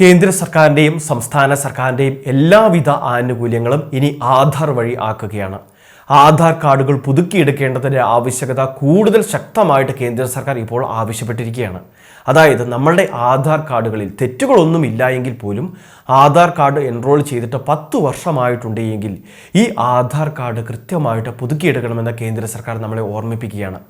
കേന്ദ്ര സർക്കാരിന്റെയും സംസ്ഥാന സർക്കാരിന്റെയും എല്ലാവിധ ആനുകൂല്യങ്ങളും ഇനി ആധാർ വഴി ആക്കുകയാണ്. ആധാർ കാർഡുകൾ പുതുക്കിയെടുക്കേണ്ടതിന്റെ ആവശ്യകത കൂടുതൽ ശക്തമായിട്ട് കേന്ദ്ര സർക്കാർ ഇപ്പോൾ ആവശ്യപ്പെട്ടിരിക്കുകയാണ്. അതായത് നമ്മളുടെ ആധാർ കാർഡുകളിൽ തെറ്റുകളൊന്നും ഇല്ല എങ്കിൽ പോലും ആധാർ കാർഡ് എൻറോൾ ചെയ്തിട്ട് പത്ത് വർഷമായിട്ടുണ്ട് എങ്കിൽ ഈ ആധാർ കാർഡ് കൃത്യമായിട്ട് പുതുക്കിയെടുക്കണമെന്ന് കേന്ദ്ര സർക്കാർ നമ്മളെ ഓർമ്മിപ്പിക്കുകയാണ്.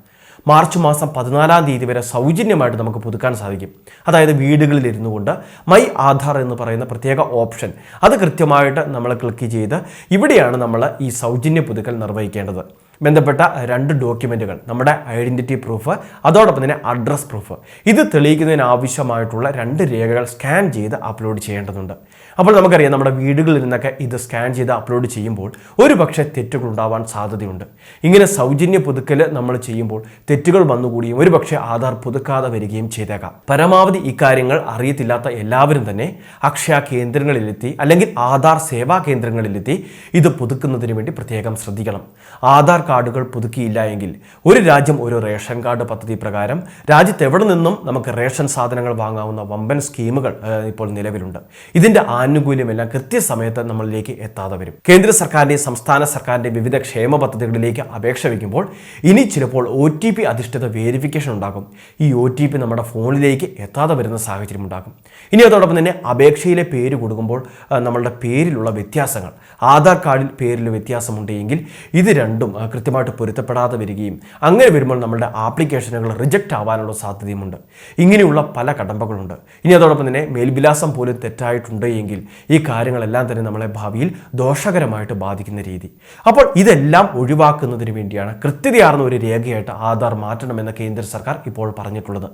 മാർച്ച് മാസം പതിനാലാം തീയതി വരെ സൗജന്യമായിട്ട് നമുക്ക് പുതുക്കാൻ സാധിക്കും. അതായത് വീടുകളിൽ ഇരുന്നു കൊണ്ട് മൈ ആധാർ എന്ന് പറയുന്ന പ്രത്യേക ഓപ്ഷൻ അത് കൃത്യമായിട്ട് നമ്മൾ ക്ലിക്ക് ചെയ്ത് ഇവിടെയാണ് നമ്മൾ ഈ സൗജന്യ പുതുക്കൽ നിർവഹിക്കേണ്ടത്. ബന്ധപ്പെട്ട രണ്ട് ഡോക്യുമെന്റുകൾ നമ്മുടെ ഐഡന്റിറ്റി പ്രൂഫ് അതോടൊപ്പം തന്നെ അഡ്രസ് പ്രൂഫ്. ഇത് തെളിയിക്കുന്നതിന് ആവശ്യമായിട്ടുള്ള രണ്ട് രേഖകൾ സ്കാൻ ചെയ്ത് അപ്ലോഡ് ചെയ്യേണ്ടതുണ്ട്. അപ്പോൾ നമുക്കറിയാം നമ്മുടെ വീടുകളിൽ നിന്നൊക്കെ ഇത് സ്കാൻ ചെയ്ത് അപ്ലോഡ് ചെയ്യുമ്പോൾ ഒരു പക്ഷേ തെറ്റുകൾ ഉണ്ടാവാൻ സാധ്യതയുണ്ട്. ഇങ്ങനെ സൗജന്യ പുതുക്കൽ നമ്മൾ ചെയ്യുമ്പോൾ തെറ്റുകൾ വന്നുകൂടിയും ഒരു പക്ഷേ ആധാർ പുതുക്കാതെ വരികയും ചെയ്തേക്കാം. പരമാവധി ഇക്കാര്യങ്ങൾ അറിയത്തില്ലാത്ത എല്ലാവരും തന്നെ അക്ഷയ കേന്ദ്രങ്ങളിലെത്തി അല്ലെങ്കിൽ ആധാർ സേവാ കേന്ദ്രങ്ങളിലെത്തി ഇത് പുതുക്കുന്നതിന് വേണ്ടി പ്രത്യേകം ശ്രദ്ധിക്കണം. ആധാർ കാർഡുകൾ പുതുക്കിയില്ല എങ്കിൽ ഒരു രാജ്യം ഒരു റേഷൻ കാർഡ് പദ്ധതി പ്രകാരം രാജ്യത്ത് എവിടെ നിന്നും നമുക്ക് റേഷൻ സാധനങ്ങൾ വാങ്ങാവുന്ന വമ്പൻ സ്കീമുകൾ ഇപ്പോൾ നിലവിലുണ്ട്. ഇതിന്റെ ആനുകൂല്യമെല്ലാം കൃത്യസമയത്ത് നമ്മളിലേക്ക് എത്താതെ വരും. കേന്ദ്ര സർക്കാരിന്റെ സംസ്ഥാന സർക്കാരിന്റെ വിവിധ ക്ഷേമ പദ്ധതികളിലേക്ക് അപേക്ഷ വയ്ക്കുമ്പോൾ ഇനി ചിലപ്പോൾ ഒ ടി പി അധിഷ്ഠിത വേരിഫിക്കേഷൻ ഉണ്ടാകും. ഈ ഒ ടി പി നമ്മുടെ ഫോണിലേക്ക് എത്താതെ വരുന്ന സാഹചര്യം ഉണ്ടാകും. ഇനി അതോടൊപ്പം തന്നെ അപേക്ഷയിലെ പേര് കൊടുക്കുമ്പോൾ നമ്മളുടെ പേരിലുള്ള വ്യത്യാസങ്ങൾ ആധാർ കാർഡിൽ പേരിൽ വ്യത്യാസമുണ്ടെങ്കിൽ ഇത് രണ്ടും കൃത്യമായിട്ട് പൊരുത്തപ്പെടാതെ വരികയും അങ്ങനെ വരുമ്പോൾ നമ്മുടെ ആപ്ലിക്കേഷനുകൾ റിജക്റ്റ് ആവാനുള്ള സാധ്യതയുമുണ്ട്. ഇങ്ങനെയുള്ള പല കടമ്പകളുണ്ട്. ഇനി അതോടൊപ്പം തന്നെ മേൽവിലാസം പോലും തെറ്റായിട്ടുണ്ട് എങ്കിൽ ഈ കാര്യങ്ങളെല്ലാം തന്നെ നമ്മളെ ഭാവിയിൽ ദോഷകരമായിട്ട് ബാധിക്കുന്ന രീതി. അപ്പോൾ ഇതെല്ലാം ഒഴിവാക്കുന്നതിന് വേണ്ടിയാണ് കൃത്യതയാർന്ന ഒരു രേഖയായിട്ട് ആധാർ മാറ്റണമെന്ന് കേന്ദ്ര സർക്കാർ ഇപ്പോൾ പറഞ്ഞിട്ടുള്ളത്.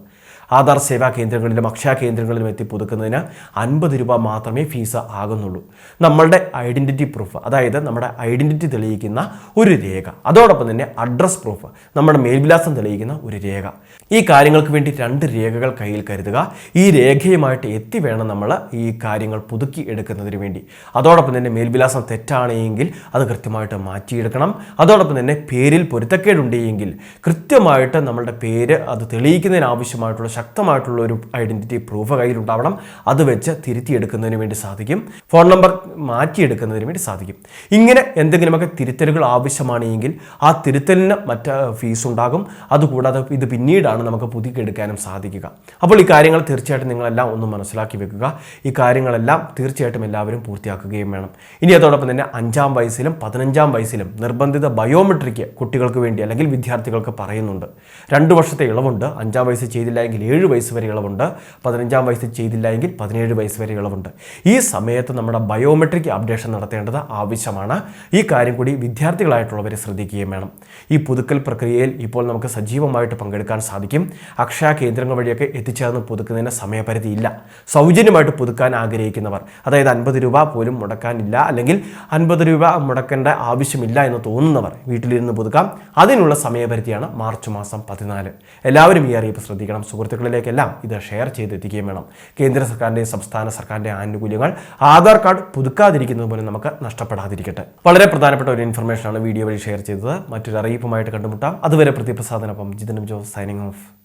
ആധാർ സേവാ കേന്ദ്രങ്ങളിലും അക്ഷയ കേന്ദ്രങ്ങളിലും എത്തി പുതുക്കുന്നതിന് അൻപത് രൂപ മാത്രമേ ഫീസ് ആകുന്നുള്ളൂ. നമ്മളുടെ ഐഡന്റിറ്റി പ്രൂഫ് അതായത് നമ്മുടെ ഐഡന്റിറ്റി തെളിയിക്കുന്ന ഒരു രേഖ അതോടൊപ്പം തന്നെ അഡ്രസ് പ്രൂഫ് നമ്മുടെ മേൽവിലാസം തെളിയിക്കുന്ന ഒരു രേഖ. ഈ കാര്യങ്ങൾക്ക് വേണ്ടി രണ്ട് രേഖകൾ കയ്യിൽ കരുതുക. ഈ രേഖയുമായിട്ട് എത്തി വേണം നമ്മൾ ഈ കാര്യങ്ങൾ പുതുക്കി എടുക്കുന്നതിന് വേണ്ടി. അതോടൊപ്പം തന്നെ മേൽവിലാസം തെറ്റാണെങ്കിൽ അത് കൃത്യമായിട്ട് മാറ്റിയെടുക്കണം. അതോടൊപ്പം തന്നെ പേരിൽ പൊരുത്തക്കേടുണ്ടെങ്കിൽ കൃത്യമായിട്ട് നമ്മളുടെ പേര് അത് തെളിയിക്കുന്നതിന് ആവശ്യമായിട്ടുള്ള ശക്തമായിട്ടുള്ള ഒരു ഐഡന്റിറ്റി പ്രൂഫ് കയ്യിലുണ്ടാവണം. അത് വെച്ച് തിരുത്തിയെടുക്കുന്നതിന് വേണ്ടി സാധിക്കും. ഫോൺ നമ്പർ മാറ്റിയെടുക്കുന്നതിന് വേണ്ടി സാധിക്കും. ഇങ്ങനെ എന്തെങ്കിലുമൊക്കെ തിരുത്തലുകൾ ആവശ്യമാണെങ്കിൽ ആ തിരുത്തലിന് മറ്റ് ഫീസ് ഉണ്ടാകും അതുകൂടാതെ ഇത് പിന്നീടാണ് നമുക്ക് പുതുക്കിയെടുക്കാനും സാധിക്കുക. അപ്പോൾ ഈ കാര്യങ്ങൾ തീർച്ചയായിട്ടും നിങ്ങളെല്ലാം ഒന്ന് മനസ്സിലാക്കി വെക്കുക. ഈ കാര്യങ്ങളെല്ലാം തീർച്ചയായിട്ടും എല്ലാവരും പൂർത്തിയാക്കുകയും വേണം. ഇനി അതോടൊപ്പം തന്നെ അഞ്ചാം വയസ്സിലും പതിനഞ്ചാം വയസ്സിലും നിർബന്ധിത ബയോമെട്രിക് കുട്ടികൾക്ക് വേണ്ടി അല്ലെങ്കിൽ വിദ്യാർത്ഥികൾക്ക് പറയുന്നുണ്ട്. രണ്ട് വർഷത്തെ ഇളവുണ്ട്. അഞ്ചാം വയസ്സ് ചെയ്തില്ല എങ്കിൽ ഏഴ് വയസ്സ് വരെ ഇളവുണ്ട് പതിനഞ്ചാം വയസ്സിൽ ചെയ്തില്ല എങ്കിൽ പതിനേഴ് വയസ്സ് വരെ ഇളവുണ്ട് ഈ സമയത്ത് നമ്മുടെ ബയോമെട്രിക് അപ്ഡേഷൻ നടത്തേണ്ടത് ആവശ്യമാണ്. ഈ കാര്യം കൂടി വിദ്യാർത്ഥികളായിട്ടുള്ളവർ ശ്രദ്ധിക്കുകയും വേണം. ഈ പുതുക്കൽ പ്രക്രിയയിൽ ഇപ്പോൾ നമുക്ക് സജീവമായിട്ട് പങ്കെടുക്കാൻ സാധിക്കും. അക്ഷയ കേന്ദ്രങ്ങൾ വഴിയൊക്കെ എത്തിച്ചേർന്ന് പുതുക്കുന്നതിന് സമയപരിധി ഇല്ല. സൗജന്യമായിട്ട് പുതുക്കാൻ ആഗ്രഹിക്കുന്നവർ അതായത് അൻപത് രൂപ പോലും മുടക്കാനില്ല അല്ലെങ്കിൽ അൻപത് രൂപ മുടക്കേണ്ട ആവശ്യമില്ല എന്ന് തോന്നുന്നവർ വീട്ടിലിരുന്ന് പുതുക്കാം. അതിനുള്ള സമയപരിധിയാണ് മാർച്ച് മാസം പതിനാല്. എല്ലാവരും ഈ അറിയിപ്പ് ശ്രദ്ധിക്കണം. സുഹൃത്തുക്കളിലേക്കെല്ലാം ഇത് ഷെയർ ചെയ്തെത്തിക്കുകയും വേണം. കേന്ദ്ര സർക്കാരിന്റെയും സംസ്ഥാന സർക്കാരിന്റെ ആനുകൂല്യങ്ങൾ ആധാർ കാർഡ് പുതുക്കാതിരിക്കുന്നത് പോലും നമുക്ക് നഷ്ടപ്പെടാതിരിക്കട്ടെ. വളരെ പ്രധാനപ്പെട്ട ഒരു ഇൻഫർമേഷനാണ് വീഡിയോ വഴി ഷെയർ ചെയ്തത്. മറ്റൊരു അറിയിപ്പുമായിട്ട് കണ്ടുമുട്ടാം. അതുവരെ പ്രതിപ്രസാദനൊപ്പം ജിതനും ജോസ് സൈനിങ് ഓഫ്.